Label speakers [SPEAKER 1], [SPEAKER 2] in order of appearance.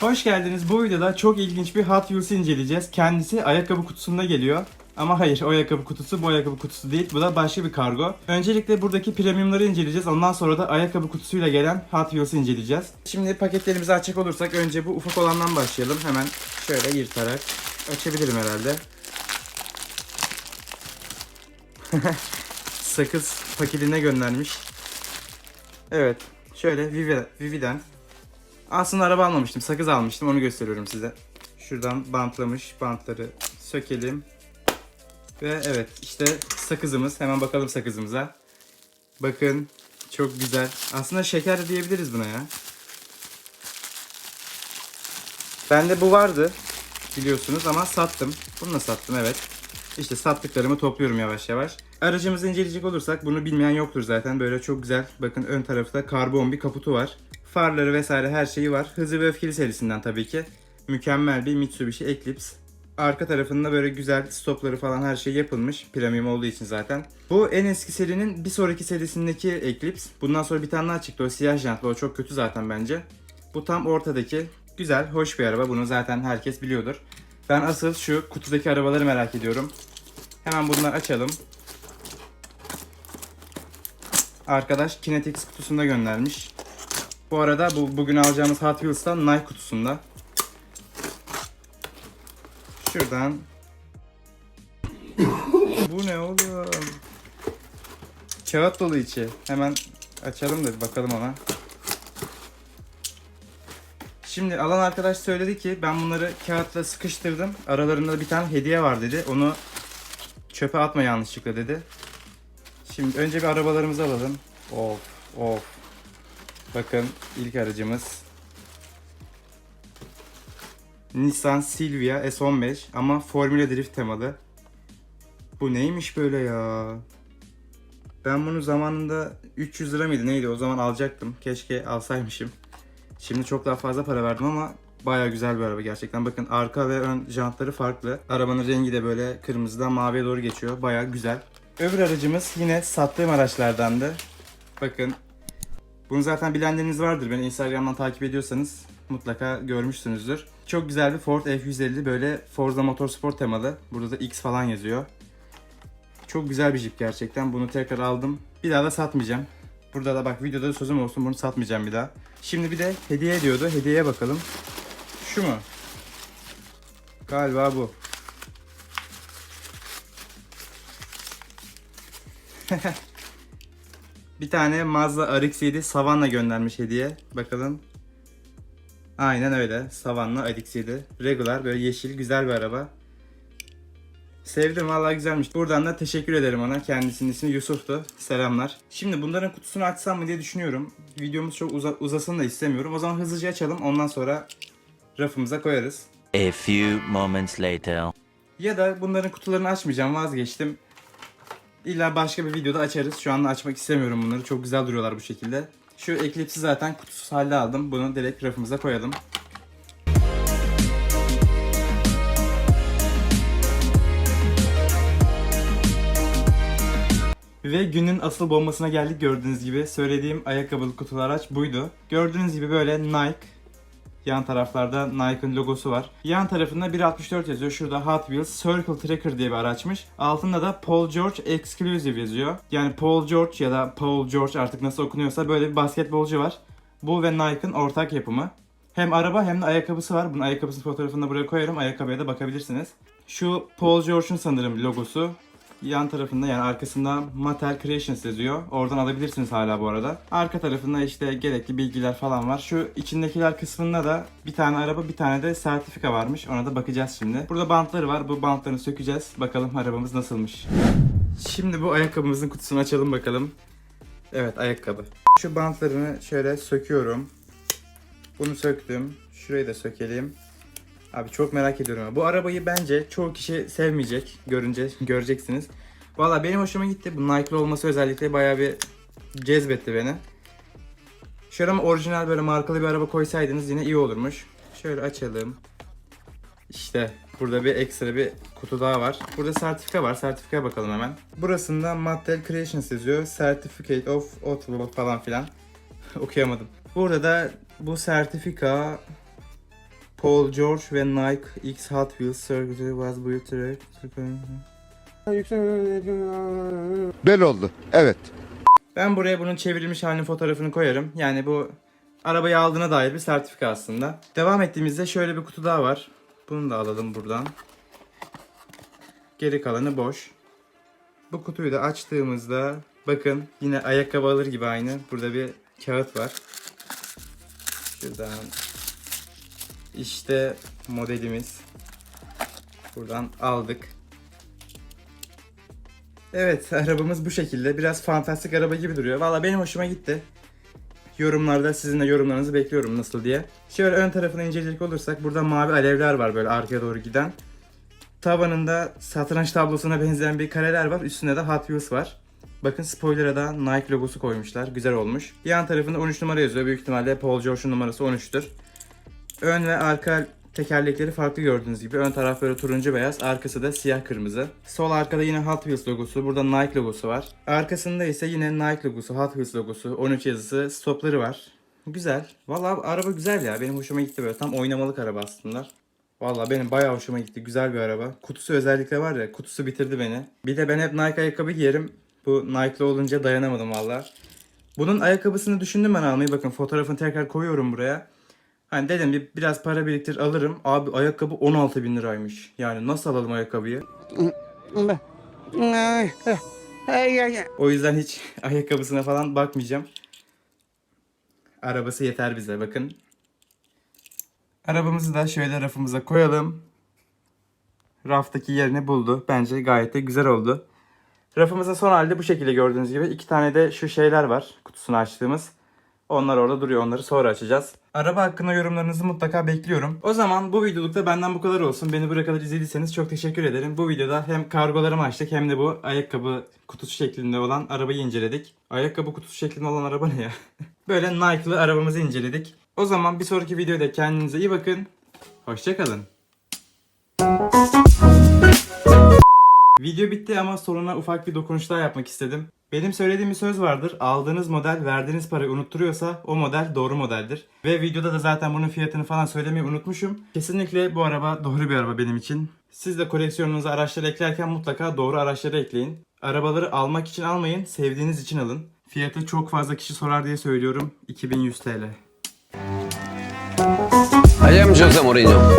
[SPEAKER 1] Hoş geldiniz. Bu videoda çok ilginç bir Hot Wheels'ı inceleyeceğiz. Kendisi ayakkabı kutusunda geliyor. Ama hayır o ayakkabı kutusu bu ayakkabı kutusu değil. Bu da başka bir kargo. Öncelikle buradaki premiumları inceleyeceğiz. Ondan sonra da ayakkabı kutusuyla gelen Hot Wheels'ı inceleyeceğiz. Şimdi paketlerimizi açacak olursak önce bu ufak olandan başlayalım. Hemen şöyle yırtarak açabilirim herhalde. Sakız paketine göndermiş. Evet. Şöyle Vivi, Vivi'den aslında araba almamıştım. Sakız almıştım. Onu gösteriyorum size. Şuradan bantlamış. Bantları sökelim. Ve evet işte sakızımız. Hemen bakalım sakızımıza. Bakın çok güzel. Aslında şeker diyebiliriz buna ya. Bende bu vardı biliyorsunuz ama sattım. Bunu da sattım evet. İşte sattıklarımı topluyorum yavaş yavaş. Aracımızı inceleyecek olursak bunu bilmeyen yoktur zaten. Böyle çok güzel. Bakın ön tarafta karbon bir kaputu var. Farları vesaire her şeyi var. Hızlı ve öfkeli serisinden tabii ki. Mükemmel bir Mitsubishi Eclipse. Arka tarafında böyle güzel stopları falan her şey yapılmış. Premium olduğu için zaten. Bu en eski serinin bir sonraki serisindeki Eclipse. Bundan sonra bir tane daha çıktı. O siyah jantlı. O çok kötü zaten bence. Bu tam ortadaki. Güzel, hoş bir araba. Bunu zaten herkes biliyordur. Ben asıl şu kutudaki arabaları merak ediyorum. Hemen bunları açalım. Arkadaş Kinetix kutusunda göndermiş. Bu arada bu bugün alacağımız Hot Wheels'tan Nike kutusunda. Şuradan. bu ne oğlum? Kağıt dolu içi. Hemen açalım da bakalım ona. Şimdi alan arkadaş söyledi ki ben bunları kağıtla sıkıştırdım. Aralarında da bir tane hediye var dedi. Onu çöpe atma yanlışlıkla dedi. Şimdi önce bir arabalarımızı alalım. Of of. Bakın ilk aracımız. Nissan Silvia S15 ama Formula Drift temalı. Bu neymiş böyle ya? Ben bunu zamanında 300 lira mıydı neydi o zaman alacaktım. Keşke alsaymışım. Şimdi çok daha fazla para verdim ama baya güzel bir araba gerçekten. Bakın arka ve ön jantları farklı. Arabanın rengi de böyle kırmızıdan maviye doğru geçiyor. Baya güzel. Öbür aracımız yine sattığım araçlardandı. Bakın. Bunu zaten bilenleriniz vardır. Beni Instagram'dan takip ediyorsanız mutlaka görmüşsünüzdür. Çok güzel bir Ford F150 böyle Forza Motorsport temalı. Burada da X falan yazıyor. Çok güzel bir Jeep gerçekten. Bunu tekrar aldım. Bir daha da satmayacağım. Burada da bak videoda da sözüm olsun bunu satmayacağım bir daha. Şimdi bir de hediye ediyordu. Hediyeye bakalım. Şu mu? Galiba bu. bir tane Mazda RX-7 Savanna göndermiş hediye. Bakalım. Aynen öyle. Savanna RX-7. Regular böyle yeşil güzel bir araba. Sevdim vallahi güzelmiş. Buradan da teşekkür ederim ona. Kendisinin ismi Yusuf'tu. Selamlar. Şimdi bunların kutusunu açsam mı diye düşünüyorum. Videomuz çok uza- uzasın da istemiyorum. O zaman hızlıca açalım. Ondan sonra rafımıza koyarız.
[SPEAKER 2] A few moments later.
[SPEAKER 1] Ya da bunların kutularını açmayacağım vazgeçtim. İlla başka bir videoda açarız. Şu anda açmak istemiyorum bunları. Çok güzel duruyorlar bu şekilde. Şu Eclipse'i zaten kutusuz halde aldım. Bunu direkt rafımıza koyalım. Ve günün asıl bombasına geldik gördüğünüz gibi. Söylediğim ayakkabılık kutular araç buydu. Gördüğünüz gibi böyle Nike, Yan taraflarda Nike'ın logosu var. Yan tarafında 1.64 yazıyor. Şurada Hot Wheels Circle Tracker diye bir araçmış. Altında da Paul George Exclusive yazıyor. Yani Paul George ya da Paul George artık nasıl okunuyorsa böyle bir basketbolcu var. Bu ve Nike'ın ortak yapımı. Hem araba hem de ayakkabısı var. Bunun ayakkabısının fotoğrafını da buraya koyarım. Ayakkabıya da bakabilirsiniz. Şu Paul George'un sanırım logosu. Yan tarafında yani arkasında Mattel Creations yazıyor. Oradan alabilirsiniz hala bu arada. Arka tarafında işte gerekli bilgiler falan var. Şu içindekiler kısmında da bir tane araba bir tane de sertifika varmış. Ona da bakacağız şimdi. Burada bantları var. Bu bantlarını sökeceğiz. Bakalım arabamız nasılmış. Şimdi bu ayakkabımızın kutusunu açalım bakalım. Evet ayakkabı. Şu bantlarını şöyle söküyorum. Bunu söktüm. Şurayı da sökelim. Abi çok merak ediyorum. Bu arabayı bence çoğu kişi sevmeyecek. Görünce göreceksiniz. Valla benim hoşuma gitti. Bu Nike'lı olması özellikle bayağı bir cezbetti beni. Şöyle ama orijinal böyle markalı bir araba koysaydınız yine iyi olurmuş. Şöyle açalım. İşte burada bir ekstra bir kutu daha var. Burada sertifika var. Sertifikaya bakalım hemen. Burasında Mattel Creations yazıyor. Certificate of Auto falan filan. Okuyamadım. Burada da bu sertifika Paul George ve Nike X Hot Wheels Circuit was built
[SPEAKER 3] Bel oldu. Evet.
[SPEAKER 1] Ben buraya bunun çevrilmiş halinin fotoğrafını koyarım. Yani bu arabayı aldığına dair bir sertifika aslında. Devam ettiğimizde şöyle bir kutu daha var. Bunu da alalım buradan. Geri kalanı boş. Bu kutuyu da açtığımızda bakın yine ayakkabı alır gibi aynı. Burada bir kağıt var. Şuradan işte modelimiz. Buradan aldık. Evet arabamız bu şekilde. Biraz fantastik araba gibi duruyor. Valla benim hoşuma gitti. Yorumlarda sizin de yorumlarınızı bekliyorum nasıl diye. Şöyle ön tarafını inceleyecek olursak burada mavi alevler var böyle arkaya doğru giden. Tavanında satranç tablosuna benzeyen bir kareler var. Üstünde de Hot Wheels var. Bakın spoiler'a da Nike logosu koymuşlar. Güzel olmuş. Yan tarafında 13 numara yazıyor. Büyük ihtimalle Paul George'un numarası 13'tür. Ön ve arka tekerlekleri farklı gördüğünüz gibi. Ön taraf böyle turuncu beyaz, arkası da siyah kırmızı. Sol arkada yine Hot Wheels logosu, burada Nike logosu var. Arkasında ise yine Nike logosu, Hot Wheels logosu, 13 yazısı, stopları var. Güzel. Vallahi araba güzel ya. Benim hoşuma gitti böyle. Tam oynamalık araba aslında. Vallahi benim bayağı hoşuma gitti. Güzel bir araba. Kutusu özellikle var ya. Kutusu bitirdi beni. Bir de ben hep Nike ayakkabı giyerim. Bu Nike'lı olunca dayanamadım valla. Bunun ayakkabısını düşündüm ben almayı. Bakın fotoğrafını tekrar koyuyorum buraya. Hani dedim bir biraz para biriktir alırım. Abi ayakkabı 16 bin liraymış. Yani nasıl alalım ayakkabıyı? O yüzden hiç ayakkabısına falan bakmayacağım. Arabası yeter bize bakın. Arabamızı da şöyle rafımıza koyalım. Raftaki yerini buldu. Bence gayet de güzel oldu. Rafımızın son halde bu şekilde gördüğünüz gibi. iki tane de şu şeyler var kutusunu açtığımız. Onlar orada duruyor. Onları sonra açacağız. Araba hakkında yorumlarınızı mutlaka bekliyorum. O zaman bu videolukta benden bu kadar olsun. Beni buraya kadar izlediyseniz çok teşekkür ederim. Bu videoda hem kargolarımı açtık hem de bu ayakkabı kutusu şeklinde olan arabayı inceledik. Ayakkabı kutusu şeklinde olan araba ne ya? Böyle Nike'lı arabamızı inceledik. O zaman bir sonraki videoda kendinize iyi bakın. Hoşçakalın. Video bitti ama sonuna ufak bir dokunuş daha yapmak istedim. Benim söylediğim bir söz vardır. Aldığınız model verdiğiniz parayı unutturuyorsa o model doğru modeldir. Ve videoda da zaten bunun fiyatını falan söylemeyi unutmuşum. Kesinlikle bu araba doğru bir araba benim için. Siz de koleksiyonunuza araçları eklerken mutlaka doğru araçları ekleyin. Arabaları almak için almayın, sevdiğiniz için alın. Fiyatı çok fazla kişi sorar diye söylüyorum. 2100 TL.
[SPEAKER 4] I am Jose Mourinho.